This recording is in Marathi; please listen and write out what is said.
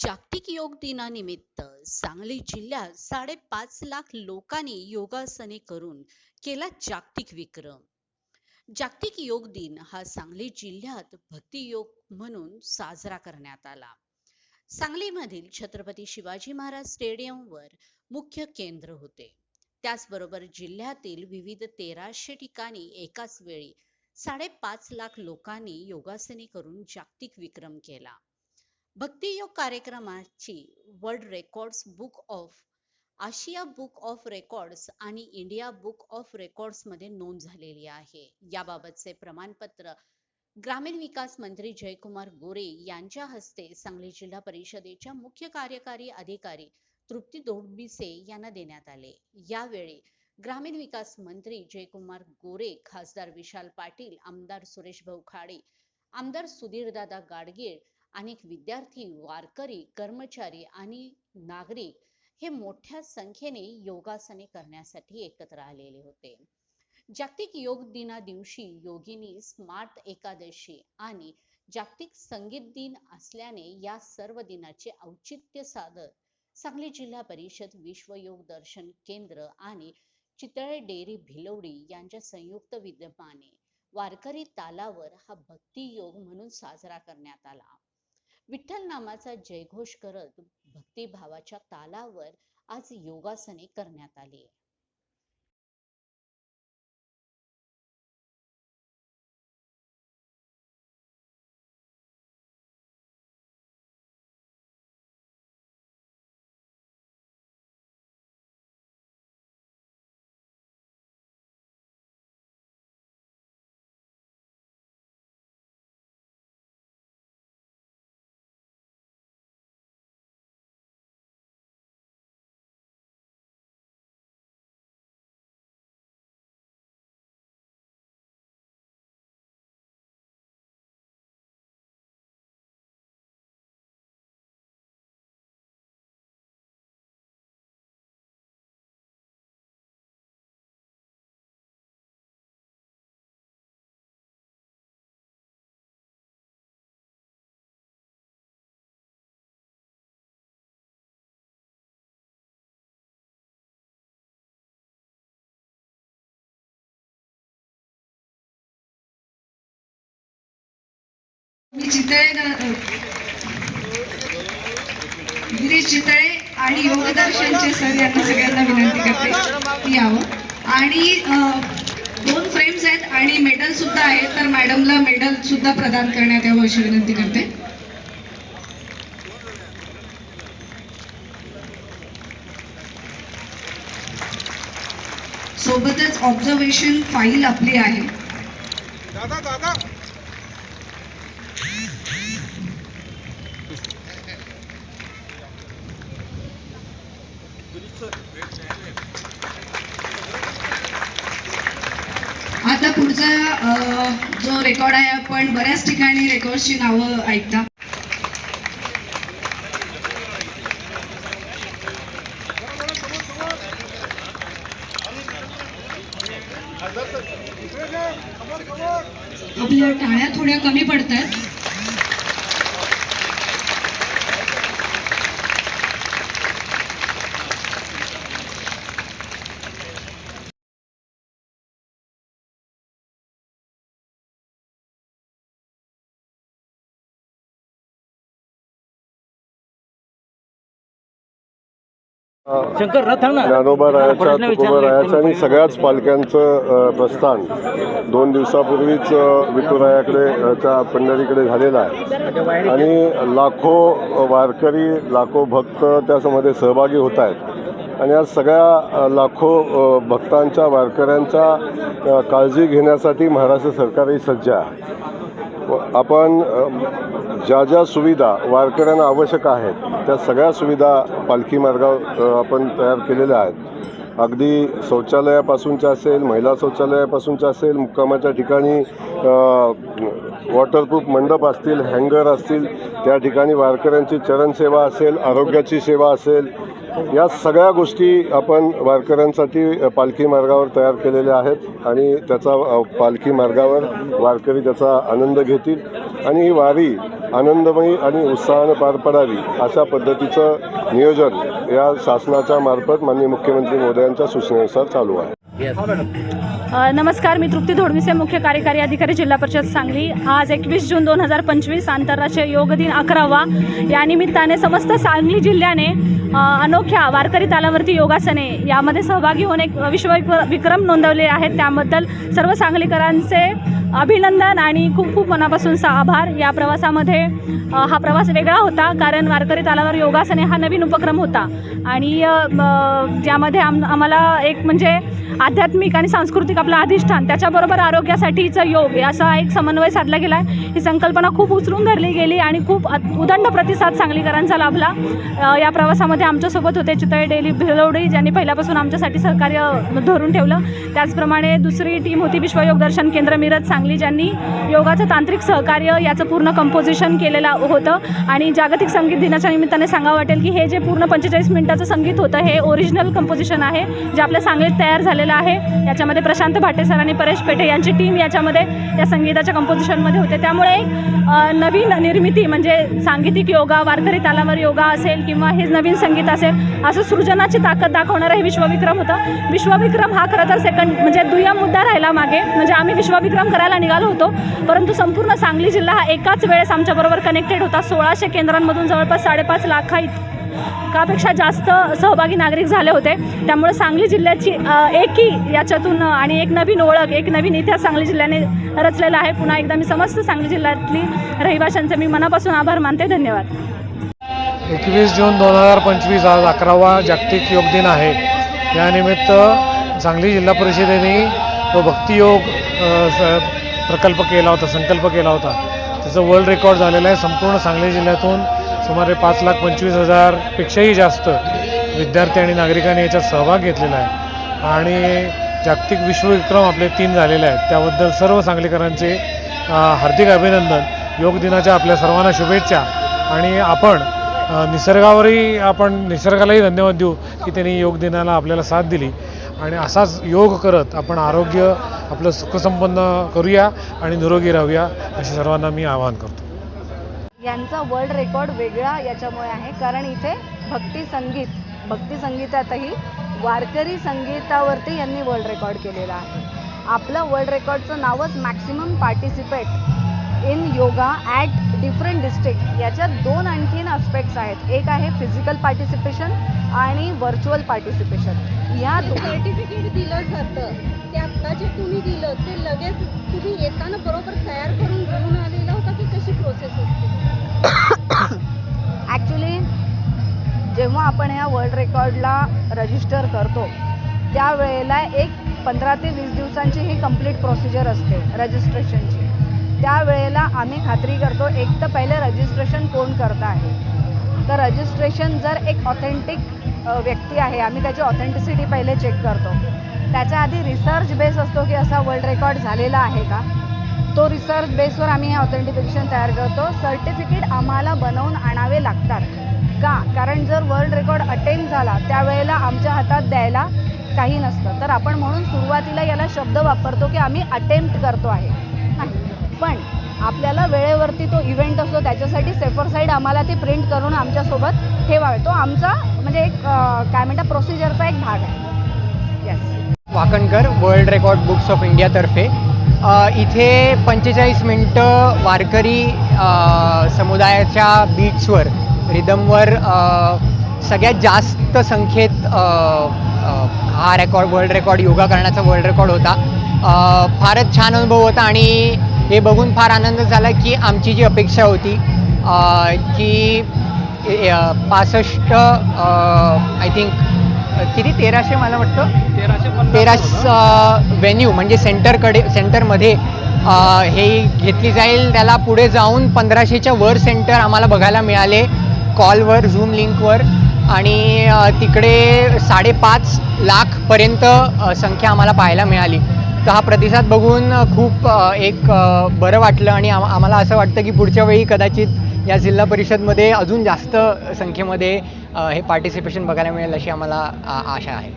जागतिक योग दिनानिमित्त सांगली जिल्ह्यात साडेपाच लाख लोकांनी योगासने करून केला जागतिक विक्रम. जागतिक योग दिन हा सांगली जिल्ह्यात भक्ती योग म्हणून साजरा करण्यात आला. सांगलीमधील छत्रपती शिवाजी महाराज स्टेडियमवर मुख्य केंद्र होते. त्याचबरोबर जिल्ह्यातील विविध तेराशे ठिकाणी एकाच वेळी साडेपाच लाख लोकांनी योगासने करून जागतिक विक्रम केला. भक्तियोग कार्यक्रमाची world records book of Asia book of records आणि इंडिया बुक ऑफ रेकॉर्ड्समध्ये नोंद झालेली आहे. याबाबतचे प्रमाणपत्र ग्रामीण विकास मंत्री जयकुमार गोरे यांच्या हस्ते सांगली जिल्हा परिषदेच्या मुख्य कार्यकारी अधिकारी तृप्ती दोडबिसे यांना देण्यात आले. यावेळी ग्रामीण विकास मंत्री जयकुमार गोरे खासदार विशाल पाटील आमदार सुरेश भाऊ खाडे आमदार सुधीरदादा गाडगीळ अनेक विद्यार्थी वारकरी कर्मचारी आणि नागरिक हे मोठ्या संख्येने योगासने करण्यासाठी एकत्र आलेले होते. जागतिक योग दिना दिवशी योगिनी स्मार्ट एकादशी आणि जागतिक संगीत दिन असल्याने या सर्व दिनाचे औचित्य साधत सांगली जिल्हा परिषद विश्व योग दर्शन केंद्र आणि चितळे डेअरी भिलवडी यांच्या संयुक्त विद्यमाने वारकरी तालावर हा भक्ती योग म्हणून साजरा करण्यात आला. विठ्ठल नामाचा जयघोष करत भक्तिभावाच्या तालावर आज योगासने करण्यात आली. चितळे गिरीश चितळे आणि योगदर्शनचे सर यांना सगळ्यांना विनंती करते यावं. आणि दोन फ्रेम्स आहेत आणि मेडल सुद्धा आहे तर मॅडमला मेडल सुद्धा प्रदान करण्यात यावं अशी विनंती करते. सोबतच ऑब्झर्वेशन फाईल आपली आहे. दादा दादा. आता पुढचा जो रेकॉर्ड आहे आपण बऱ्याच ठिकाणी रेकॉर्डची नावं ऐकता. आपल्या टाळ्या थोड्या कमी पडतात शंकर रथ थांब ना. ज्ञानोबा रायाच्या तुकोबा रायाचं आणि सगळ्याच पालख्यांचं प्रस्थान. दोन दिवसापूर्वीच विठुरायाकडे च्या पंढरीकडे झालेलं आहे. आणि लाखो वारकरी लाखो भक्त त्यामध्ये सहभागी होत आहेत आणि आज सगळ्या लाखो भक्तांच्या वारकऱ्यांच्या काळजी घेण्यासाठी महाराष्ट्र सरकारही सज्ज आहे. आपण ज्या ज्या सुविधा वारकऱ्यांना आवश्यक आहेत त्या सगळ्या सुविधा पालखी मार्गावर आपण तयार केलेल्या आहेत. अगदी शौचालयापासूनच्या असेल महिला शौचालयापासूनच्या असेल मुक्कामाच्या ठिकाणी वॉटरप्रूफ मंडप असतील हँगर असतील त्या ठिकाणी वारकऱ्यांची चरणसेवा असेल आरोग्याची सेवा असेल या सगळ्या गोष्टी आपण वारकऱ्यांसाठी पालखी मार्गावर तयार केलेल्या आहेत आणि त्याचा पालखी मार्गावर वारकरी त्याचा आनंद घेतील. आणि ही वारी आनंदमयी आणि उत्साहानं पार पडावी अशा पद्धतीचं नियोजन या शासनाच्या मार्फत माननीय मुख्यमंत्री मोदयांच्या सूचनेनुसार चालू आहे. नमस्कार मी तृप्ती धोडमिसे मुख्य कार्यकारी अधिकारी जिल्हा परिषद सांगली. आज एकवीस जून दोन हजार पंचवीस आंतरराष्ट्रीय योग दिन अकरावा. या निमित्ताने समस्त सांगली जिल्ह्याने अनोख्या वारकरी तालावरती योगासने यामध्ये सहभागी होऊन एक विश्व विक्रम नोंदवले आहेत. त्याबद्दल सर्व सांगलीकरांचे अभिनंदन आणि खूप खूप मनापासूनचा आभार. या प्रवासामध्ये हा प्रवास वेगळा होता कारण वारकरी तालावर योगासने हा नवीन उपक्रम होता. आणि ज्यामध्ये आम आम्हाला एक म्हणजे आध्यात्मिक आणि सांस्कृतिक आपलं अधिष्ठान त्याच्याबरोबर आरोग्यासाठीचं योग असा एक समन्वय साधला गेला आहे ही संकल्पना खूप उचलून धरली गेली आणि खूप उदंड प्रतिसाद सांगलीकरांचा लाभला. या प्रवासामध्ये आमच्यासोबत होते चितळे डेली भिलवडी ज्यांनी पहिल्यापासून आमच्यासाठी सहकार्य धरून ठेवलं. त्याचप्रमाणे दुसरी टीम होती विश्वयोग दर्शन केंद्र मिरज सांग सांगली ज्यांनी योगाचं तांत्रिक सहकार्य याचं पूर्ण कंपोजिशन केलेलं होतं. आणि जागतिक संगीत दिनाच्या निमित्ताने सांगावं वाटेल की हे जे पूर्ण पंचेचाळीस मिनिटाचं संगीत होतं हे ओरिजिनल कंपोजिशन आहे जे आपल्या सांगलीत तयार झालेलं आहे. याच्यामध्ये प्रशांत भाटे सर आणि परेश पेठे यांची टीम याच्यामध्ये या संगीताच्या कंपोजिशनमध्ये होते. त्यामुळे एक नवीन निर्मिती म्हणजे सांगीतिक योगा वारकरी तालावर योगा असेल किंवा हे नवीन संगीत असेल असं सृजनाची ताकद दाखवणारं हे विश्वविक्रम होतं. विश्वविक्रम हा खरं तर सेकंड म्हणजे दुय्यम मुद्दा राहिला मागे. म्हणजे आम्ही विश्वविक्रम करायला निघालो होतो. परंतु संपूर्ण सांगली जिल्हा हा एकाच वेळेस आमच्याबरोबर कनेक्टेड होता. सोळाशे केंद्रांमधून जवळपास साडेपाच लाखा इत कापेक्षा जास्त सहभागी नागरिक झाले होते. त्यामुळे सांगली जिल्ह्याची एकी याच्यातून आणि एक नवीन ओळख एक नवीन इतिहास सांगली जिल्ह्याने रचलेला आहे. पुन्हा एकदा मी समस्त सांगली जिल्ह्यातली रहिवाशांचे मी मनापासून आभार मानते. धन्यवाद. एकवीस जून दोन हजार पंचवीस आज अकरावा जागतिक योग दिन आहे. यानिमित्त सांगली जिल्हा परिषदेने तो भक्तियोग प्रकल्प केला होता संकल्प केला होता. त्याचं वर्ल्ड रेकॉर्ड झालेलं आहे संपूर्ण सांगली जिल्ह्यातून सुमारे पाच लाख पंचवीस हजारपेक्षाही जास्त विद्यार्थी आणि नागरिकांनी याच्यात सहभाग घेतलेला आहे. आणि जागतिक विश्वविक्रम आपले तीन झालेले आहेत. त्याबद्दल सर्व सांगलीकरांचे हार्दिक अभिनंदन. योग दिनाच्या आपल्या सर्वांना शुभेच्छा. आणि आपण निसर्गावरही आपण निसर्गालाही धन्यवाद देऊ की त्यांनी योग दिनाला आपल्याला साथ दिली. आणि असाच योग करत आपण आरोग्य आपलं सुखसंपन्न करूया आणि निरोगी राहूया असे सर्वांना मी आवाहन करतो. यांचा वर्ल्ड रेकॉर्ड वेगळा याच्यामुळे आहे. कारण इथे भक्ती संगीत भक्ती संगीतातही वारकरी संगीतावरती यांनी वर्ल्ड रेकॉर्ड केलेला आहे. आपलं वर्ल्ड रेकॉर्डचं नावच maximum participate in yoga at different district याच्यात दोन आणखीन अस्पेक्ट्स आहेत. एक आहे फिजिकल पार्टिसिपेशन आणि व्हर्च्युअल पार्टिसिपेशन या सर्टिफिकेट दिलं जातं. ते आता जे तुम्ही दिलं ते लगेच तुम्ही येताना बरोबर तयार करून घेऊन आलेला होता की कशी प्रोसेस असते? ॲक्च्युली जेव्हा आपण ह्या वर्ल्ड रेकॉर्डला रजिस्टर करतो त्यावेळेला एक पंधरा ते वीस दिवसांची ही कंप्लीट प्रोसिजर असते रजिस्ट्रेशनची त्यावेळेला आम्ही खात्री करतो एक तर पहिले रजिस्ट्रेशन कोण करत आहे? तर रजिस्ट्रेशन जर एक ऑथेंटिक व्यक्ती आहे आम्ही त्याची ऑथेंटिसिटी पहिले चेक करतो. त्याच्या आधी रिसर्च बेस असतो की असा वर्ल्ड रेकॉर्ड झालेला आहे का? तो रिसर्च बेसवर आम्ही हे ऑथेंटिफिकेशन तयार करतो. सर्टिफिकेट आम्हाला बनवून आणावे लागतात. का? कारण जर वर्ल्ड रेकॉर्ड अटेंड झाला त्यावेळेला आमच्या हातात द्यायला काही नसतं. तर आपण म्हणून सुरुवातीला याला शब्द वापरतो की आम्ही अटेम्प्ट करतो आहे. पण आपल्याला वेळेवरती तो इव्हेंट असतो त्याच्यासाठी सेफर साईड आम्हाला ती प्रिंट करून आमच्यासोबत ठेवावे. तो आमचा म्हणजे एक काय म्हणतात प्रोसिजरचा एक भाग आहे. Yes Wakankar world record books of इंडियातर्फे इथे पंचेचाळीस मिनटं वारकरी समुदायाच्या बीट्सवर रिदमवर सगळ्यात जास्त संख्येत हा रेकॉर्ड वर्ल्ड रेकॉर्ड योगा करण्याचा वर्ल्ड रेकॉर्ड होता. फारच छान अनुभव होता आणि हे बघून फार आनंद झाला की आमची जी अपेक्षा होती की पासष्ट आय थिंक किती? तेराशे मला वाटतं. तेराशे व्हेन्यू म्हणजे सेंटरकडे सेंटरमध्ये हे घेतली जाईल. त्याला पुढे जाऊन पंधराशेच्या वर सेंटर आम्हाला बघायला मिळाले. कॉलवर झूम लिंकवर आणि तिकडे साडेपाच लाखपर्यंत संख्या आम्हाला पाहायला मिळाली. तर हा प्रतिसाद बघून खूप एक बरं वाटलं. आणि आम आम्हाला असं वाटतं की पुढच्या वेळी कदाचित या जिल्हा परिषदमध्ये अजून जास्त संख्येमध्ये हे पार्टिसिपेशन बघायला मिळेल अशी आम्हाला आशा आहे.